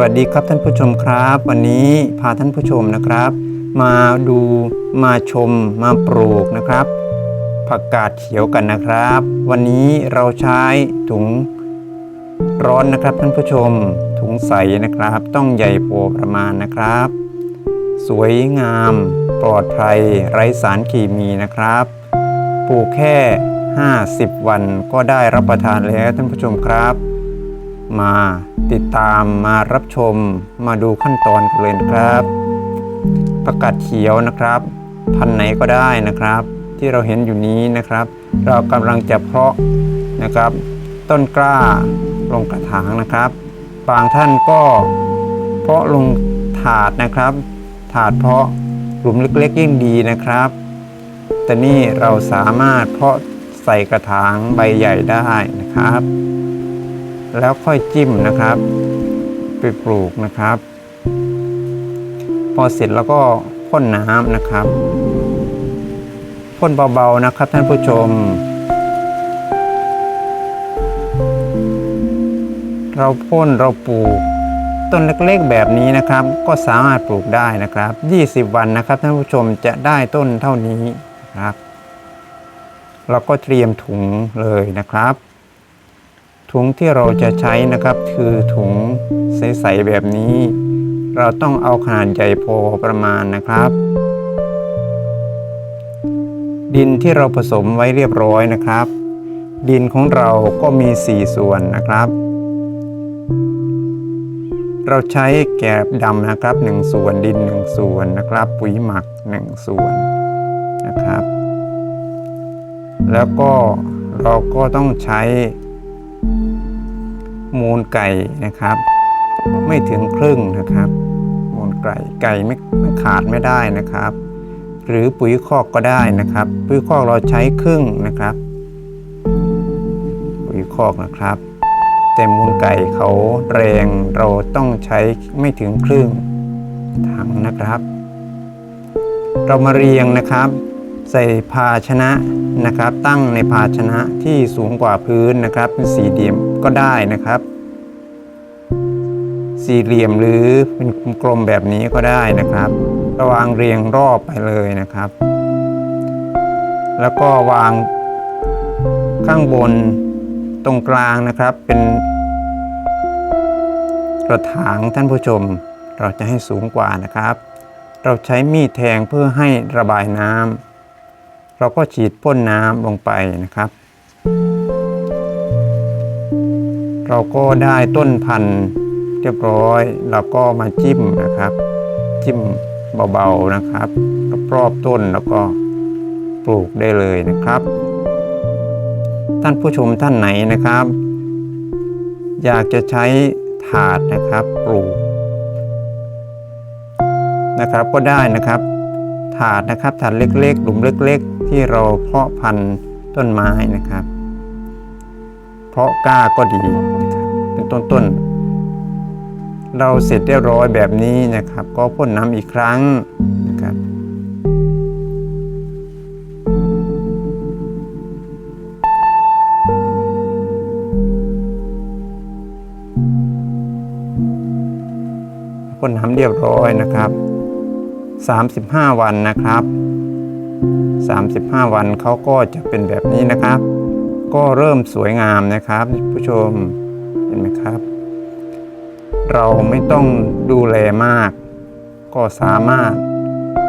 วัสดีครับท่านผู้ชมครับ วันนี้พาท่านผู้ชมนะครับ มาดูมาชมมาปลูกนะครับ ผักกาดเขียวกันนะครับ วันนี้เราใช้ถุงร้อนนะครับท่านผู้ชมถุงใสนะครับ ต้องใหญ่โปประมาณนะครับ สวยงาม ปลอดภัยไร้สารเคมีนะครับ ปลูกแค่ 50 วันก็ได้รับประทานแล้วท่านผู้ชมครับ มาติดตามมารับชมมาดูขั้นตอนกันเลยนะครับผักกาดเขียวนะครับ พันไหนก็ได้นะครับ ที่เราเห็นอยู่นี้นะครับ เรากำลังจะเพาะนะครับ ต้นกล้าลงกระถางนะครับ บางท่านก็เพาะลงถาดนะครับ ถาดเพาะหลุมเล็กๆยิ่งดีนะครับ แต่นี่เราสามารถเพาะใส่กระถางใบใหญ่ได้นะครับ แล้วค่อยจิ้มนะครับ ไปปลูกนะครับ พอเสร็จแล้วก็พ่นน้ำนะครับพ่นเบาๆนะครับท่านผู้ชม เราพ่นเราปลูก ต้นเล็กๆแบบนี้นะครับ ก็สามารถปลูกได้นะครับ 20 วันนะครับท่านผู้ชมจะได้ต้นเท่านี้นะครับ เราก็เตรียมถุงเลยนะครับ ถุงที่เราจะใช้นะครับคือถุงใสๆแบบนี้ เราต้องเอาขนาดใหญ่พอประมาณนะครับ ดินที่เราผสมไว้เรียบร้อยนะครับ ดินของเราก็มี 4 ส่วนนะครับ เราใช้แกบดำนะครับ 1 ส่วนดิน 1 ส่วนนะครับ ปุ๋ยหมัก 1 ส่วนนะครับ แล้วก็เราก็ต้องใช้ มูลไก่นะครับ ไม่ถึงครึ่งนะครับมูลไก่ไก่ไม่ขาดไม่ได้นะครับ หรือปุ๋ยคอกก็ได้นะครับ ปุ๋ยคอกเราใช้ครึ่งนะครับ ปุ๋ยคอกนะครับ แต่มูลไก่เขาแรงเราต้องใช้ไม่ถึงครึ่งถังนะครับ เรามาเรียงนะครับใส่ภาชนะนะครับ ตั้งในภาชนะที่สูงกว่าพื้นนะครับเป็นสี่เหลี่ยม ก็ได้นะครับ สี่เหลี่ยมหรือเป็นกลมแบบนี้ก็ได้นะครับระวางเรียงรอบไปเลยนะครับ แล้วก็วางข้างบนตรงกลางนะครับเป็นกระถางท่านผู้ชมเราจะให้สูงกว่านะครับ เราใช้มีดแทงเพื่อให้ระบายน้ำเราก็ฉีดพ่นน้ำลงไปนะครับ เราก็ได้ต้นพันธุ์เรียบร้อยเราก็มาจิ้มนะครับ จิ้มเบาๆนะครับรอบๆต้นแล้วก็ปลูกได้เลยนะครับ ท่านผู้ชมท่านไหนนะครับ อยากจะใช้ถาดนะครับปลูกนะครับก็ได้นะครับ ถาดนะครับถาดเล็กๆหลุมเล็ก ๆ ที่เราเพาะพันธุ์ต้นไม้นะครับ เพราะกล้าก็ดีเป็นต้นต้นๆเราเสร็จเรียบร้อยแบบนี้นะครับ ก็พ่นน้ำอีกครั้งนะครับพ่นน้ำเรียบร้อยนะครับ 35 วันนะครับ 35 วันเขาก็จะเป็นแบบนี้นะครับ ก็เริ่มสวยงามนะครับ ผู้ชมเห็นไหมครับ เราไม่ต้องดูแลมาก ก็สามารถ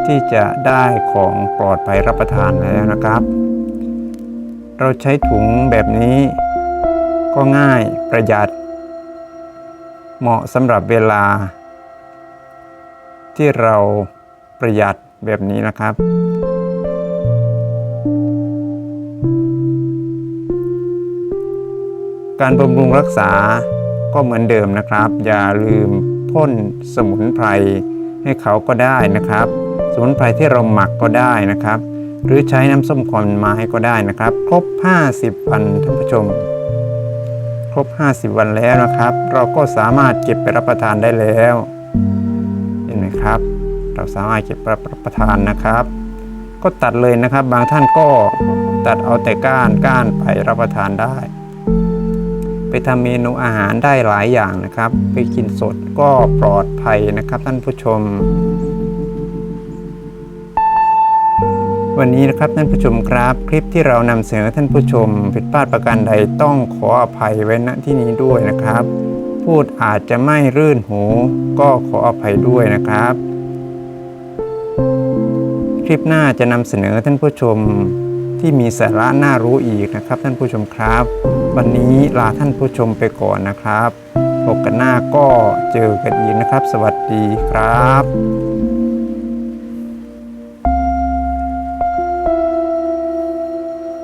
ที่จะได้ของปลอดภัยรับประทานแล้วนะครับ เราใช้ถุงแบบนี้ก็ง่ายประหยัด เหมาะสำหรับเวลา ที่เราประหยัดแบบนี้นะครับ การบำรุงรักษาก็เหมือนเดิมนะครับ อย่าลืมพ่นสมุนไพรให้เขาก็ได้นะครับ สมุนไพรที่เราหมักก็ได้นะครับ หรือใช้น้ำส้มขอนไม้ก็ได้นะครับ ครบ 50 วันท่านผู้ชม ครบ 50 วันแล้วนะครับ เราก็สามารถเก็บไปรับประทานได้แล้วเห็นไหมครับ เราสามารถเก็บรับประทานนะครับ ก็ตัดเลยนะครับบางท่านก็ตัดเอาแต่ก้านก้านไปรับประทานได้ ไปทำเมนูอาหารได้หลายอย่างนะครับ ไปกินสดก็ปลอดภัยนะครับท่านผู้ชม วันนี้นะครับท่านผู้ชมครับ คลิปที่เรานำเสนอท่านผู้ชม ผิดพลาดประการใดต้องขออภัยไว้ณที่นี้ด้วยนะครับ พูดอาจจะไม่รื่นหู ก็ขออภัยด้วยนะครับ คลิปหน้าจะนำเสนอท่านผู้ชม ที่มีสาระน่ารู้อีกนะครับ ท่านผู้ชมครับ วันนี้ลาท่านผู้ชมไปก่อนนะครับพบกันหน้าก็เจอกันอีกนะครับ สวัสดีครับ